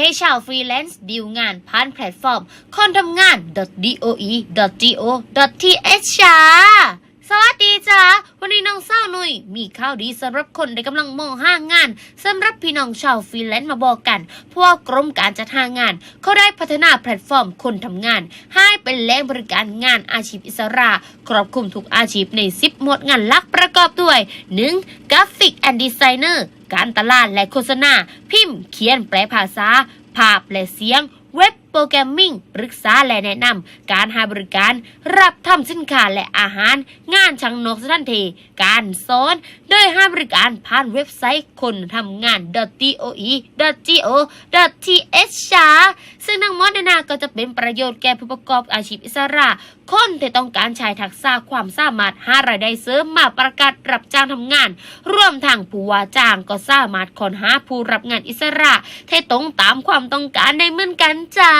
ให้ชาวฟรีแลนซ์ดีลงานผ่านแพลตฟอร์มคนทำงาน .doe.go.th จ้า วัสดีจ้าวันนี้น้องเศร้าหนุ่ยมีข่าวดีสำหรับคนที่กำลังมองหางานสำหรับพี่น้องชาวฟรีแลนซ์มาบอกกันเพราะว่ากรมการจัดหางาน เขาได้พัฒนาแพลตฟอร์มคนทำงาน ให้เป็นแหล่งบริการงานอาชีพอิสระ ครอบคลุมทุกอาชีพใน 10 หมวดงานหลักประกอบด้วย 1. กราฟิกแอนด์ดีไซเนอร์การตลาดและโฆษณา พิมพ์ เขียนแปลภาษา ภาพและเสียง โปรแกรมมิ่ง ปรึกษาและแนะนำ การให้บริการ รับทำสินค้าและอาหาร งานช่างนกสถานทีการสอน โดยให้บริการผ่านเว็บไซต์คนทำงาน .doe.go.th ซึ่งทั้งหมดนนาก็จะเป็นประโยชน์แก่ผู้ประกอบอาชีพอิสระ คนที่ต้องการใช้ทักษะความสามารถหารายได้เสริมมาประกาศรับจ้างทำงาน ร่วมทั้งผู้ว่าจ้างก็สามารถค้นหาผู้รับงานอิสระที่ตรงตามความต้องการได้เหมือนกันจ้า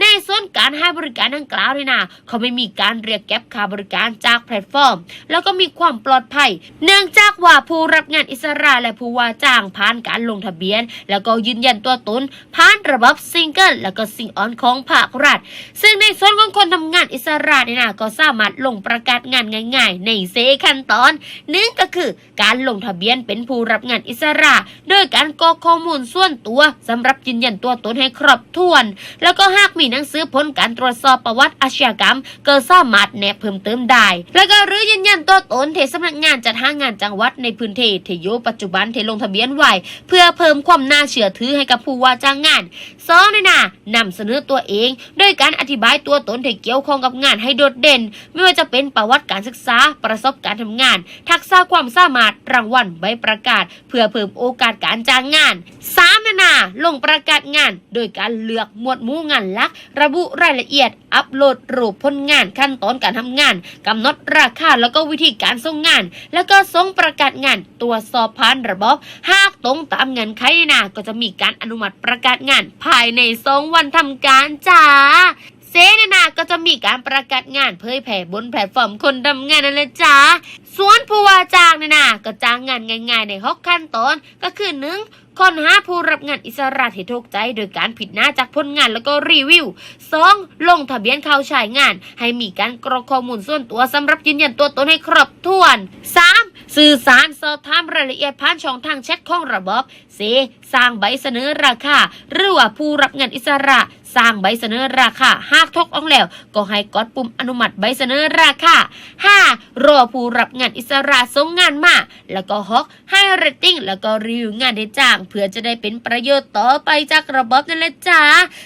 ในส่วนการให้บริการดังกล่าวเนี่ยนะเขาไม่มีการเรียกเก็บค่าบริการจากแพลตฟอร์ม แล้วก็มีความปลอดภัย เนื่องจากว่าผู้รับงานอิสระและผู้ว่าจ้างผ่านการลงทะเบียน แล้วก็ยืนยันตัวตนผ่านระบบซิงเกิลแล้วก็ซิงออนของภาครัฐ ซึ่งในส่วนของคนทำงานอิสระเนี่ยนะก็สามารถลงประกาศงานง่าย ๆ ในเซขั้นตอนหนึ่งก็คือการลงทะเบียนเป็นผู้รับงานอิสระโดยการกรอกข้อมูลส่วนตัวสำหรับยืนยันตัวตนให้ครบถ้วน แล้วก็หากมีหนังสือผลการตรวจสอบประวัติอาชญากรรม ก็สามารถแนบเพิ่มเติมได้ แล้วก็หรือยืนยันตัวตนเทสำนักงานจัดหางานจังหวัดในพื้นที่ที่อยู่ปัจจุบันที่ลงทะเบียนไว้เพื่อเพิ่มความน่าเชื่อถือให้กับผู้ว่าจ้างงานสองนี่นะนำเสนอตัวเองโดยการอธิบายตัวตนที่เกี่ยวข้องกับงานให้โดดเด่น ไม่ว่าจะเป็นประวัติการศึกษา ประสบการณ์ทำงาน ทักษะความสามารถรางวัลใบประกาศ เพื่อเพิ่มโอกาสการจ้างงานสามนี่นะลงประกาศงาน โดยการเลือกหมวดหมู่งานหลักระบุรายละเอียด อัปโหลดรูปผลงานขั้นตอนการทำงานกำหนดราคาแล้วก็วิธีการส่งงาน แล้วก็ส่งประกาศงานตรวจสอบผ่านระบบหากตรงตามเงื่อนไขนี่ะก็จะมีการอนุมัติประกาศงาน ภายในสองวันทำการจ้าเซนนาก็จะมีการประกาศงานเผยแผ่บนแพลตฟอร์มคนทำงานนั่นแหละจ้าส่วนผู้ว่าจ้า นี่นะก็จ้างงานง่ายๆในหกขั้นตอนก็คือหนึ่งคนหาผู้รับงานอิสระที่ถูกใจโดยการผิดหน้าจากผลงานแล้วก็รีวิว 2. ลงทะเบียนเข้าใช้งาน ให้มีการกรอกข้อมูลส่วนตัวสำหรับยืนยันตัวตนให้ครบถ้วน 3. สื่อสารสอบถามรายละเอียดผ่านช่องทางแชทของระบบ 4. สร้างใบเสนอราคาหรือว่าผู้รับงานอิสระ สร้างใบเสนอราคาหากทกออกแล้ว ก็ให้กดปุ่มอนุมัติใบเสนอราคา 5. รอผู้รับงานอิสระส่งงานมา แล้วก็ฮอกให้เรตติ้งแล้วก็รีวิวงานได้จ้าง เพื่อจะได้เป็นประโยชน์ต่อไปจากระบบนั่นแหละจ้า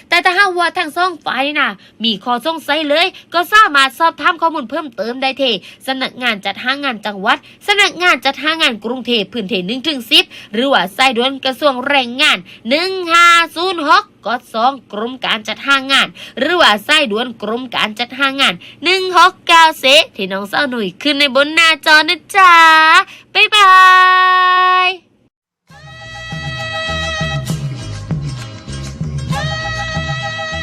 แต่ถ้าหากว่าทางสองฝ่ายนี่นะมีข้อสงสัยเลย ก็สามารถสอบถามข้อมูลเพิ่มเติมได้ที่สำนักงานจัดหางานจังหวัดสำนักงานจัดหางานกรุงเทพพื้นที่หนึ่งถึงสิบหรือว่าสายด่วนกระทรวงแรงงานหนึ่งห้าศูนย์หก กดสองกรมการจัดหางาน หรือว่าไส้ด่วนกรมการจัดหางานหนึ่งหกเก้าเซที่น้องเศร้าหนุ่ยขึ้นในบนหน้าจอนะจ๊ะบ๊ายบาย